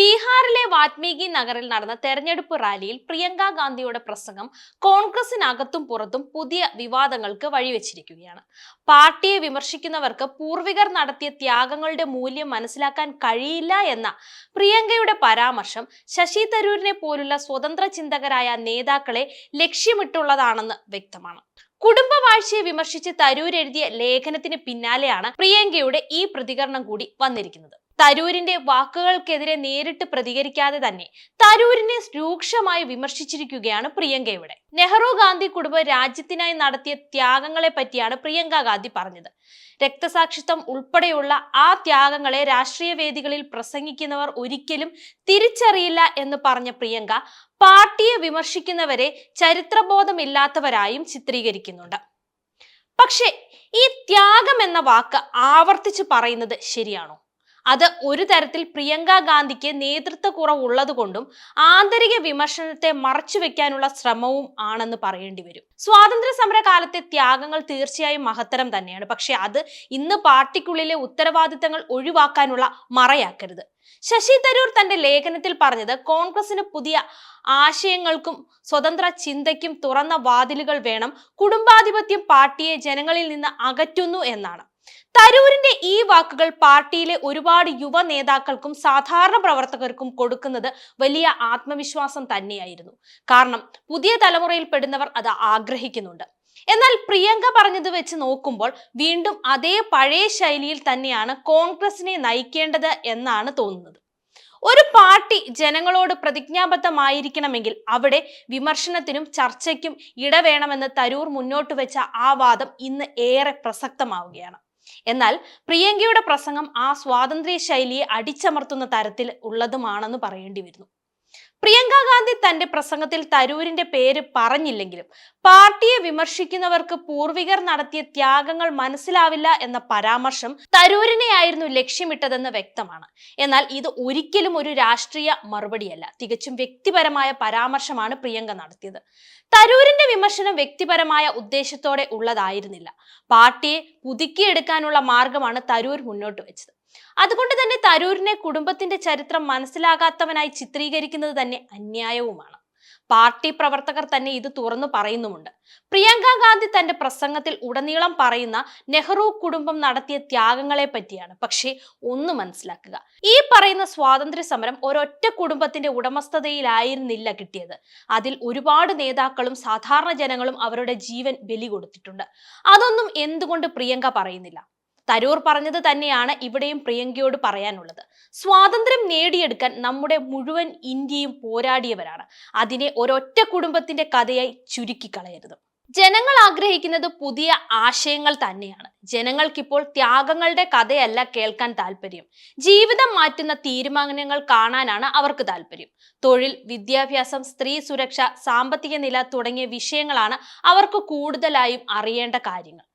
ബീഹാറിലെ വാത്മീകി നഗറിൽ നടന്ന തെരഞ്ഞെടുപ്പ് റാലിയിൽ പ്രിയങ്ക ഗാന്ധിയുടെ പ്രസംഗം കോൺഗ്രസിനകത്തും പുറത്തും പുതിയ വിവാദങ്ങൾക്ക് വഴിവെച്ചിരിക്കുകയാണ്. പാർട്ടിയെ വിമർശിക്കുന്നവർക്ക് പൂർവികർ നടത്തിയ ത്യാഗങ്ങളുടെ മൂല്യം മനസ്സിലാക്കാൻ കഴിയില്ല എന്ന പ്രിയങ്കയുടെ പരാമർശം ശശി തരൂരിനെ പോലുള്ള സ്വതന്ത്ര ചിന്തകരായ നേതാക്കളെ ലക്ഷ്യമിട്ടുള്ളതാണെന്ന് വ്യക്തമാണ്. കുടുംബവാഴ്ചയെ വിമർശിച്ച് തരൂർ എഴുതിയ ലേഖനത്തിന് പിന്നാലെയാണ് പ്രിയങ്കയുടെ ഈ പ്രതികരണം കൂടി വന്നിരിക്കുന്നത്. തരൂരിന്റെ വാക്കുകൾക്കെതിരെ നേരിട്ട് പ്രതികരിക്കാതെ തന്നെ തരൂരിനെ രൂക്ഷമായി വിമർശിച്ചിരിക്കുകയാണ് പ്രിയങ്കയുടെ നെഹ്റു ഗാന്ധി കുടുംബ രാജ്യത്തിനായി നടത്തിയ ത്യാഗങ്ങളെ പറ്റിയാണ് പ്രിയങ്ക ഗാന്ധി പറഞ്ഞത്. രക്തസാക്ഷിത്വം ഉൾപ്പെടെയുള്ള ആ ത്യാഗങ്ങളെ രാഷ്ട്രീയ വേദികളിൽ പ്രസംഗിക്കുന്നവർ ഒരിക്കലും തിരിച്ചറിയില്ല എന്ന് പറഞ്ഞ പ്രിയങ്ക പാർട്ടിയെ വിമർശിക്കുന്നവരെ ചരിത്രബോധമില്ലാത്തവരായും ചിത്രീകരിക്കുന്നുണ്ട്. പക്ഷേ ഈ ത്യാഗം എന്ന വാക്ക് ആവർത്തിച്ച് പറയുന്നത് ശരിയാണോ? അത് ഒരു തരത്തിൽ പ്രിയങ്ക ഗാന്ധിക്ക് നേതൃത്വ കുറവുള്ളത് കൊണ്ടും ആന്തരിക വിമർശനത്തെ മറച്ചുവെക്കാനുള്ള ശ്രമവും ആണെന്ന് പറയേണ്ടി വരും. സ്വാതന്ത്ര്യ സമര കാലത്തെ ത്യാഗങ്ങൾ തീർച്ചയായും മഹത്തരം തന്നെയാണ്. പക്ഷെ അത് ഇന്ന് പാർട്ടിക്കുള്ളിലെ ഉത്തരവാദിത്തങ്ങൾ ഒഴിവാക്കാനുള്ള മറയാക്കരുത്. ശശി തരൂർ തന്റെ ലേഖനത്തിൽ പറഞ്ഞത് കോൺഗ്രസിന് പുതിയ ആശയങ്ങൾക്കും സ്വതന്ത്ര ചിന്തയ്ക്കും തുറന്ന വാതിലുകൾ വേണം. കുടുംബാധിപത്യം പാർട്ടിയെ ജനങ്ങളിൽ നിന്ന് അകറ്റുന്നു എന്നാണ്. തരൂരിന്റെ ഈ വാക്കുകൾ പാർട്ടിയിലെ ഒരുപാട് യുവ നേതാക്കൾക്കും സാധാരണ പ്രവർത്തകർക്കും കൊടുക്കുന്നത് വലിയ ആത്മവിശ്വാസം തന്നെയായിരുന്നു. കാരണം പുതിയ തലമുറയിൽ പെടുന്നവർ അത് ആഗ്രഹിക്കുന്നുണ്ട്. എന്നാൽ പ്രിയങ്ക പറഞ്ഞത് വെച്ച് നോക്കുമ്പോൾ വീണ്ടും അതേ പഴയ ശൈലിയിൽ തന്നെയാണ് കോൺഗ്രസിനെ നയിക്കേണ്ടത് എന്നാണ് തോന്നുന്നത്. ഒരു പാർട്ടി ജനങ്ങളോട് പ്രതിജ്ഞാബദ്ധമായിരിക്കണമെങ്കിൽ അവിടെ വിമർശനത്തിനും ചർച്ചയ്ക്കും ഇടവേണമെന്ന് തരൂർ മുന്നോട്ട് വെച്ച ആ വാദം ഇന്ന് ഏറെ പ്രസക്തമാവുകയാണ്. എന്നാൽ പ്രിയങ്കയുടെ പ്രസംഗം ആ സ്വാതന്ത്ര്യ ശൈലിയെ അടിച്ചമർത്തുന്ന തരത്തിൽ ഉള്ളതുമാണെന്ന് പറയേണ്ടി വരുന്നു. പ്രിയങ്ക ഗാന്ധി തന്റെ പ്രസംഗത്തിൽ തരൂരിന്റെ പേര് പറഞ്ഞില്ലെങ്കിലും പാർട്ടിയെ വിമർശിക്കുന്നവർക്ക് പൂർവികർ നടത്തിയ ത്യാഗങ്ങൾ മനസ്സിലാവില്ല എന്ന പരാമർശം തരൂരിനെയായിരുന്നു ലക്ഷ്യമിട്ടതെന്ന് വ്യക്തമാണ്. എന്നാൽ ഇത് ഒരിക്കലും ഒരു രാഷ്ട്രീയ മറുപടിയല്ല. തികച്ചും വ്യക്തിപരമായ പരാമർശമാണ് പ്രിയങ്ക നടത്തിയത്. തരൂരിന്റെ വിമർശനം വ്യക്തിപരമായ ഉദ്ദേശത്തോടെ ഉള്ളതായിരുന്നില്ല. പാർട്ടിയെ പുതുക്കിയെടുക്കാനുള്ള മാർഗമാണ് തരൂർ മുന്നോട്ട് വെച്ചത്. അതുകൊണ്ട് തന്നെ തരൂരിനെ കുടുംബത്തിന്റെ ചരിത്രം മനസ്സിലാകാത്തവനായി ചിത്രീകരിക്കുന്നത് തന്നെ അന്യായവുമാണ്. പാർട്ടി പ്രവർത്തകർ തന്നെ ഇത് തുറന്നു പറയുന്നുമുണ്ട്. പ്രിയങ്ക ഗാന്ധി തന്റെ പ്രസംഗത്തിൽ ഉടനീളം പറയുന്ന നെഹ്റു കുടുംബം നടത്തിയ ത്യാഗങ്ങളെ പറ്റിയാണ്. പക്ഷേ ഒന്ന് മനസ്സിലാക്കുക. ഈ പറയുന്ന സ്വാതന്ത്ര്യ സമരം ഒരൊറ്റ കുടുംബത്തിന്റെ ഉടമസ്ഥതയിലായിരുന്നില്ല കിട്ടിയത്. അതിൽ ഒരുപാട് നേതാക്കളും സാധാരണ ജനങ്ങളും അവരുടെ ജീവൻ ബലി കൊടുത്തിട്ടുണ്ട് അതൊന്നും എന്തുകൊണ്ട് പ്രിയങ്ക പറയുന്നില്ല? തരൂർ പറഞ്ഞത് തന്നെയാണ് ഇവിടെയും പ്രിയങ്കയോട് പറയാനുള്ളത്. സ്വാതന്ത്ര്യം നേടിയെടുക്കാൻ നമ്മുടെ മുഴുവൻ ഇന്ത്യയും പോരാടിയവരാണ്. അതിനെ ഒരൊറ്റ കുടുംബത്തിന്റെ കഥയായി ചുരുക്കി കളയരുത് ജനങ്ങൾ ആഗ്രഹിക്കുന്നത് പുതിയ ആശയങ്ങൾ തന്നെയാണ്. ജനങ്ങൾക്കിപ്പോൾ ത്യാഗങ്ങളുടെ കഥയല്ല കേൾക്കാൻ താല്പര്യം ജീവിതം മാറ്റുന്ന തീരുമാനങ്ങൾ കാണാനാണ് അവർക്ക് താല്പര്യം തൊഴിൽ വിദ്യാഭ്യാസം സ്ത്രീ സുരക്ഷ സാമ്പത്തിക നില തുടങ്ങിയ വിഷയങ്ങളാണ് അവർക്ക് കൂടുതലായും അറിയേണ്ട കാര്യങ്ങൾ.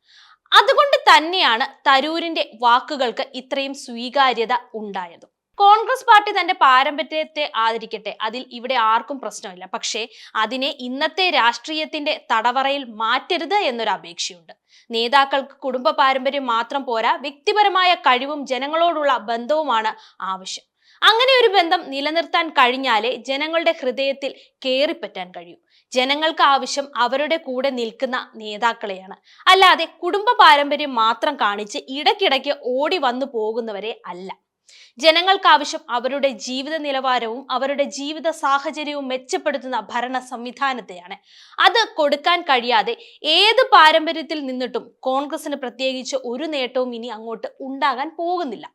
അതുകൊണ്ട് തന്നെയാണ് തരൂരിന്റെ വാക്കുകൾക്ക് ഇത്രയും സ്വീകാര്യത ഉണ്ടായത്. കോൺഗ്രസ് പാർട്ടി തന്റെ പാരമ്പര്യത്തെ ആദരിക്കട്ടെ അതിൽ ഇവിടെ ആർക്കും പ്രശ്നമില്ല. പക്ഷേ അതിനെ ഇന്നത്തെ രാഷ്ട്രീയത്തിന്റെ തടവറയിൽ മാറ്റരുത് എന്നൊരു അപേക്ഷയുണ്ട്. നേതാക്കൾക്ക് കുടുംബ പാരമ്പര്യം മാത്രം പോരാ വ്യക്തിപരമായ കഴിവും ജനങ്ങളോടുള്ള ബന്ധവുമാണ് ആവശ്യം. അങ്ങനെ ഒരു ബന്ധം നിലനിർത്താൻ കഴിഞ്ഞാലേ ജനങ്ങളുടെ ഹൃദയത്തിൽ കയറിപ്പറ്റാൻ കഴിയൂ. ജനങ്ങൾക്ക് ആവശ്യം അവരുടെ കൂടെ നിൽക്കുന്ന നേതാക്കളെയാണ്. അല്ലാതെ കുടുംബ പാരമ്പര്യം മാത്രം കാണിച്ച് ഇടയ്ക്കിടയ്ക്ക് ഓടി വന്നു പോകുന്നവരെ അല്ല. ജനങ്ങൾക്ക് ആവശ്യം അവരുടെ ജീവിത നിലവാരവും അവരുടെ ജീവിത സാഹചര്യവും മെച്ചപ്പെടുത്തുന്ന ഭരണ സംവിധാനത്തെയാണ്. അത് കൊടുക്കാൻ കഴിയാതെ ഏത് പാരമ്പര്യത്തിൽ നിന്നിട്ടും കോൺഗ്രസിന് പ്രത്യേകിച്ച് ഒരു നേട്ടവും ഇനി അങ്ങോട്ട് ഉണ്ടാകാൻ പോകുന്നില്ല.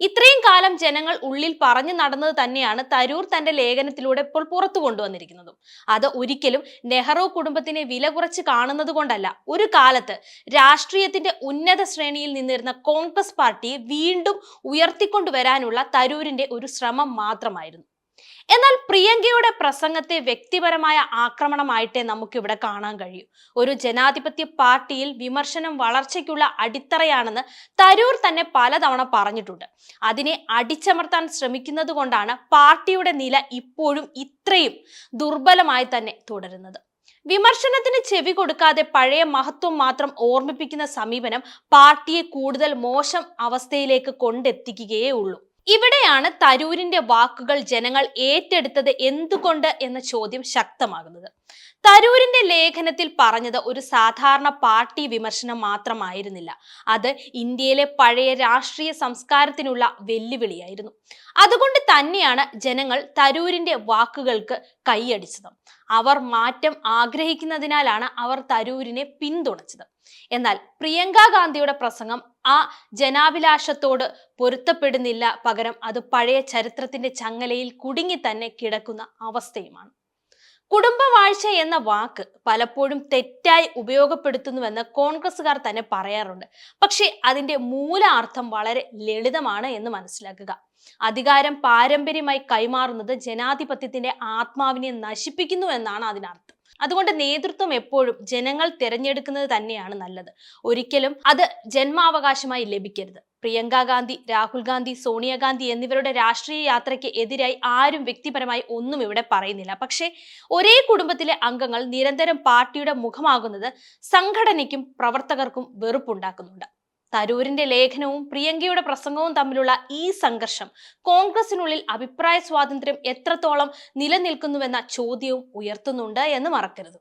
ഇത്രയും കാലം ജനങ്ങൾ ഉള്ളിൽ പറഞ്ഞു നടന്നത് തന്നെയാണ് തരൂർ തന്റെ ലേഖനത്തിലൂടെ ഇപ്പോൾ പുറത്തു കൊണ്ടുവന്നിരിക്കുന്നതും. അത് ഒരിക്കലും നെഹ്റു കുടുംബത്തിനെ വില കുറച്ച് കാണുന്നത് കൊണ്ടല്ല. ഒരു കാലത്ത് രാഷ്ട്രീയത്തിന്റെ ഉന്നത ശ്രേണിയിൽ നിന്നിരുന്ന കോൺഗ്രസ് പാർട്ടിയെ വീണ്ടും ഉയർത്തിക്കൊണ്ടുവരാനുള്ള തരൂരിന്റെ ഒരു ശ്രമം മാത്രമായിരുന്നു. എന്നാൽ പ്രിയങ്കയുടെ പ്രസംഗത്തെ വ്യക്തിപരമായ ആക്രമണമായിട്ടേ നമുക്കിവിടെ കാണാൻ കഴിയൂ. ഒരു ജനാധിപത്യ പാർട്ടിയിൽ വിമർശനം വളർച്ചയ്ക്കുള്ള അടിത്തറയാണെന്ന് തരൂർ തന്നെ പലതവണ പറഞ്ഞിട്ടുണ്ട്. അതിനെ അടിച്ചമർത്താൻ ശ്രമിക്കുന്നത് കൊണ്ടാണ് പാർട്ടിയുടെ നില ഇപ്പോഴും ഇത്രയും ദുർബലമായി തന്നെ തുടരുന്നത്. വിമർശനത്തിന് ചെവി കൊടുക്കാതെ പഴയ മഹത്വം മാത്രം ഓർമ്മിപ്പിക്കുന്ന സമീപനം പാർട്ടിയെ കൂടുതൽ മോശം അവസ്ഥയിലേക്ക് കൊണ്ടെത്തിക്കുകയേ ഉള്ളൂ. ഇവിടെയാണ് തരൂരിന്റെ വാക്കുകൾ ജനങ്ങൾ ഏറ്റെടുത്തത് എന്തുകൊണ്ട് എന്ന ചോദ്യം ശക്തമാകുന്നത്. തരൂരിന്റെ ലേഖനത്തിൽ പറഞ്ഞത് ഒരു സാധാരണ പാർട്ടി വിമർശനം മാത്രമായിരുന്നില്ല. അത് ഇന്ത്യയിലെ പഴയ രാഷ്ട്രീയ സംസ്കാരത്തിനുള്ള വെല്ലുവിളിയായിരുന്നു. അതുകൊണ്ട് തന്നെയാണ് ജനങ്ങൾ തരൂരിന്റെ വാക്കുകൾക്ക് കൈയടിച്ചത്. അവർ മാറ്റം ആഗ്രഹിക്കുന്നതിനാലാണ് അവർ തരൂരിനെ പിന്തുണച്ചത്. എന്നാൽ പ്രിയങ്ക ഗാന്ധിയുടെ പ്രസംഗം ആ ജനാഭിലാഷത്തോട് പൊരുത്തപ്പെടുന്നില്ല പകരം അത് പഴയ ചരിത്രത്തിന്റെ ചങ്ങലയിൽ കുടുങ്ങി തന്നെ കിടക്കുന്ന അവസ്ഥയുമാണ്. കുടുംബവാഴ്ച എന്ന വാക്ക് പലപ്പോഴും തെറ്റായി ഉപയോഗപ്പെടുത്തുന്നുവെന്ന് കോൺഗ്രസ്സുകാർ തന്നെ പറയാറുണ്ട്. പക്ഷേ അതിന്റെ മൂലാർത്ഥം വളരെ ലളിതമാണ് എന്ന് മനസ്സിലാക്കുക. അധികാരം പാരമ്പര്യമായി കൈമാറുന്നത് ജനാധിപത്യത്തിന്റെ ആത്മാവിനെ നശിപ്പിക്കുന്നു എന്നാണ് അതിനർത്ഥം. അതുകൊണ്ട് നേതൃത്വം എപ്പോഴും ജനങ്ങൾ തിരഞ്ഞെടുക്കുന്നത് തന്നെയാണ് നല്ലത്. ഒരിക്കലും അത് ജന്മാവകാശമായി ലഭിക്കരുത്. പ്രിയങ്ക ഗാന്ധി രാഹുൽ ഗാന്ധി സോണിയാഗാന്ധി എന്നിവരുടെ രാഷ്ട്രീയ യാത്രയ്ക്ക് എതിരായി ആരും വ്യക്തിപരമായി ഒന്നും ഇവിടെ പറയുന്നില്ല. പക്ഷേ ഒരേ കുടുംബത്തിലെ അംഗങ്ങൾ നിരന്തരം പാർട്ടിയുടെ മുഖമാകുന്നത് സംഘടനയ്ക്കും പ്രവർത്തകർക്കും വെറുപ്പുണ്ടാക്കുന്നുണ്ട്. തരൂരിന്റെ ലേഖനവും പ്രിയങ്കയുടെ പ്രസംഗവും തമ്മിലുള്ള ഈ സംഘർഷം കോൺഗ്രസിനുള്ളിൽ അഭിപ്രായ സ്വാതന്ത്ര്യം എത്രത്തോളം നിലനിൽക്കുന്നുവെന്ന ചോദ്യവും ഉയർത്തുന്നുണ്ട് എന്ന് മറക്കരുത്.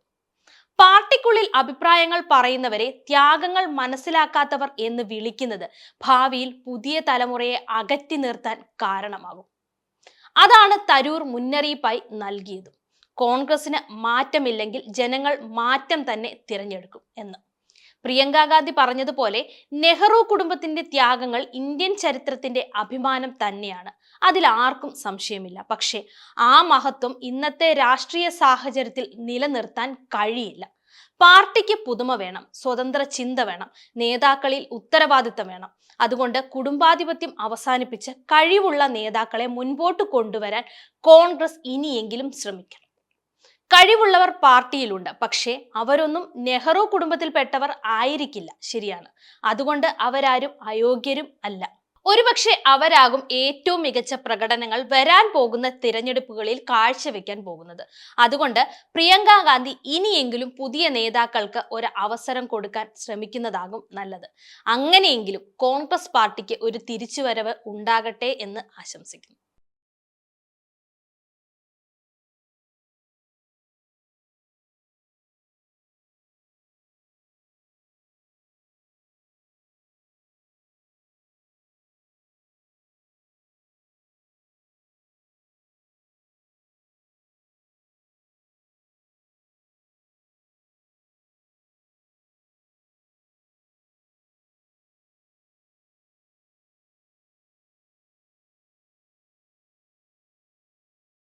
പാർട്ടിക്കുള്ളിൽ അഭിപ്രായങ്ങൾ പറയുന്നവരെ ത്യാഗങ്ങൾ മനസ്സിലാക്കാത്തവർ എന്ന് വിളിക്കുന്നത് ഭാവിയിൽ പുതിയ തലമുറയെ അകറ്റി നിർത്താൻ കാരണമാകും. അതാണ് തരൂർ മുന്നറിയിപ്പായി നൽകിയത്. കോൺഗ്രസിന് മാറ്റമില്ലെങ്കിൽ ജനങ്ങൾ മാറ്റം തന്നെ തിരഞ്ഞെടുക്കും എന്ന്. പ്രിയങ്ക ഗാന്ധി പറഞ്ഞതുപോലെ നെഹ്റു കുടുംബത്തിന്റെ ത്യാഗങ്ങൾ ഇന്ത്യൻ ചരിത്രത്തിന്റെ അഭിമാനം തന്നെയാണ്. അതിൽ ആർക്കും സംശയമില്ല. പക്ഷേ ആ മഹത്വം ഇന്നത്തെ രാഷ്ട്രീയ സാഹചര്യത്തിൽ നിലനിർത്താൻ കഴിയില്ല. പാർട്ടിക്ക് പുതുമ വേണം സ്വതന്ത്ര ചിന്ത വേണം നേതാക്കളിൽ ഉത്തരവാദിത്തം വേണം. അതുകൊണ്ട് കുടുംബാധിപത്യം അവസാനിപ്പിച്ച് കഴിവുള്ള നേതാക്കളെ മുൻപോട്ട് കൊണ്ടുവരാൻ കോൺഗ്രസ് ഇനിയെങ്കിലും ശ്രമിക്കണം. കഴിവുള്ളവർ പാർട്ടിയിലുണ്ട്. പക്ഷേ അവരൊന്നും നെഹ്റു കുടുംബത്തിൽപ്പെട്ടവർ ആയിരിക്കില്ല. ശരിയാണ്. അതുകൊണ്ട് അവരാരും അയോഗ്യരും അല്ല. ഒരുപക്ഷെ അവരാകും ഏറ്റവും മികച്ച പ്രകടനങ്ങൾ വരാൻ പോകുന്ന തിരഞ്ഞെടുപ്പുകളിൽ കാഴ്ചവെക്കാൻ പോകുന്നത്. അതുകൊണ്ട് പ്രിയങ്ക ഗാന്ധി ഇനിയെങ്കിലും പുതിയ നേതാക്കൾക്ക് ഒരു അവസരം കൊടുക്കാൻ ശ്രമിക്കുന്നതാകും നല്ലത്. അങ്ങനെയെങ്കിലും കോൺഗ്രസ് പാർട്ടിക്ക് ഒരു തിരിച്ചുവരവ് ഉണ്ടാകട്ടെ എന്ന് ആശംസിക്കുന്നു.